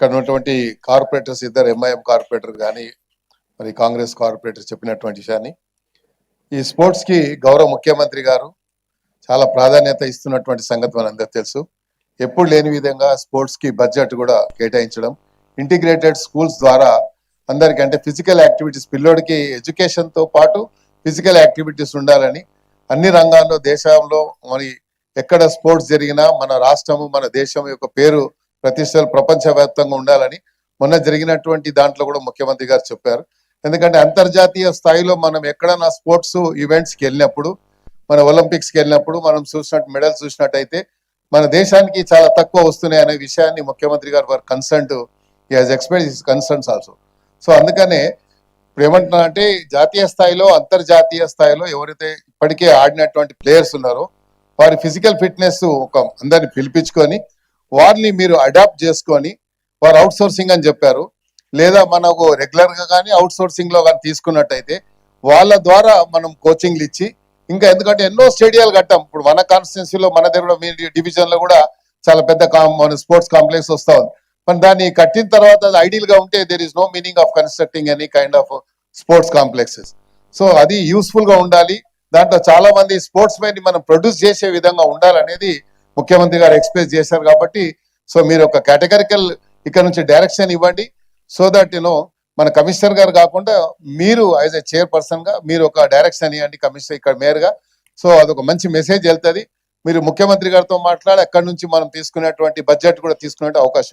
ఇక్కడ ఉన్నటువంటి కార్పొరేటర్స్ ఇద్దరు ఎంఐఎం కార్పొరేటర్ కానీ మరి కాంగ్రెస్ కార్పొరేటర్ చెప్పినటువంటి విషయాన్ని. ఈ స్పోర్ట్స్కి గౌరవ ముఖ్యమంత్రి గారు చాలా ప్రాధాన్యత ఇస్తున్నటువంటి సంగతి మనందరూ తెలుసు. ఎప్పుడు లేని విధంగా స్పోర్ట్స్కి బడ్జెట్ కూడా కేటాయించడం ఇంటిగ్రేటెడ్ స్కూల్స్ ద్వారా అందరికీ అంటే ఫిజికల్ యాక్టివిటీస్ పిల్లోడికి ఎడ్యుకేషన్తో పాటు ఫిజికల్ యాక్టివిటీస్ ఉండాలని అన్ని రంగాల్లో దేశంలో మరి ఎక్కడ స్పోర్ట్స్ జరిగినా మన రాష్ట్రము మన దేశం యొక్క పేరు ప్రతిష్టలు ప్రపంచవ్యాప్తంగా ఉండాలని మొన్న జరిగినటువంటి దాంట్లో కూడా ముఖ్యమంత్రి గారు చెప్పారు. ఎందుకంటే అంతర్జాతీయ స్థాయిలో మనం ఎక్కడైనా స్పోర్ట్స్ ఈవెంట్స్కి వెళ్ళినప్పుడు మన ఒలింపిక్స్కి వెళ్ళినప్పుడు మనం చూసినట్టు మెడల్ చూసినట్టయితే మన దేశానికి చాలా తక్కువ వస్తున్నాయి అనే విషయాన్ని ముఖ్యమంత్రి గారు వారు కన్సర్న్ ఈ has expect concerns also so అందుకనే ఇప్పుడు ఏమంటున్నా అంటే జాతీయ స్థాయిలో అంతర్జాతీయ స్థాయిలో ఎవరైతే ఇప్పటికే ఆడినటువంటి ప్లేయర్స్ ఉన్నారో వారి ఫిజికల్ ఫిట్నెస్ ఒక అందరిని పిలిపించుకొని వారిని మీరు అడాప్ట్ చేసుకొని వారు అవుట్ సోర్సింగ్ అని చెప్పారు. లేదా మనకు రెగ్యులర్గా కానీ అవుట్ సోర్సింగ్లో కానీ తీసుకున్నట్టయితే వాళ్ళ ద్వారా మనం కోచింగ్లు ఇచ్చి ఇంకా ఎందుకంటే ఎన్నో స్టేడియాలు కట్టాం. ఇప్పుడు మన కాన్స్టిట్యున్సీలో మన దగ్గర మీ డివిజన్లో కూడా చాలా పెద్ద మన స్పోర్ట్స్ కాంప్లెక్స్ వస్తా ఉంది. మరి దాన్ని కట్టిన తర్వాత అది ఐడియల్గా ఉంటే there is no meaning of constructing any kind of sports complexes so అది యూస్ఫుల్గా ఉండాలి. దాంట్లో చాలా మంది స్పోర్ట్స్ మెన్ మనం ప్రొడ్యూస్ చేసే విధంగా ఉండాలనేది ముఖ్యమంత్రి గారు ఎక్స్ప్రెస్ చేశారు కాబట్టి సో మీరు ఒక కేటగరికల్ ఇక్కడ నుంచి డైరెక్షన్ ఇవ్వండి. సో దట్ యూనో మన కమిషనర్ గారు కాకుండా మీరు యాజ్ ఎ చైర్పర్సన్గా మీరు ఒక డైరెక్షన్ ఇవ్వండి కమిషనర్ ఇక్కడ మేయర్గా. సో అదొక మంచి మెసేజ్ వెళ్తది. మీరు ముఖ్యమంత్రి గారితో మాట్లాడి అక్కడి నుంచి మనం తీసుకునేటువంటి బడ్జెట్ కూడా తీసుకునే అవకాశం.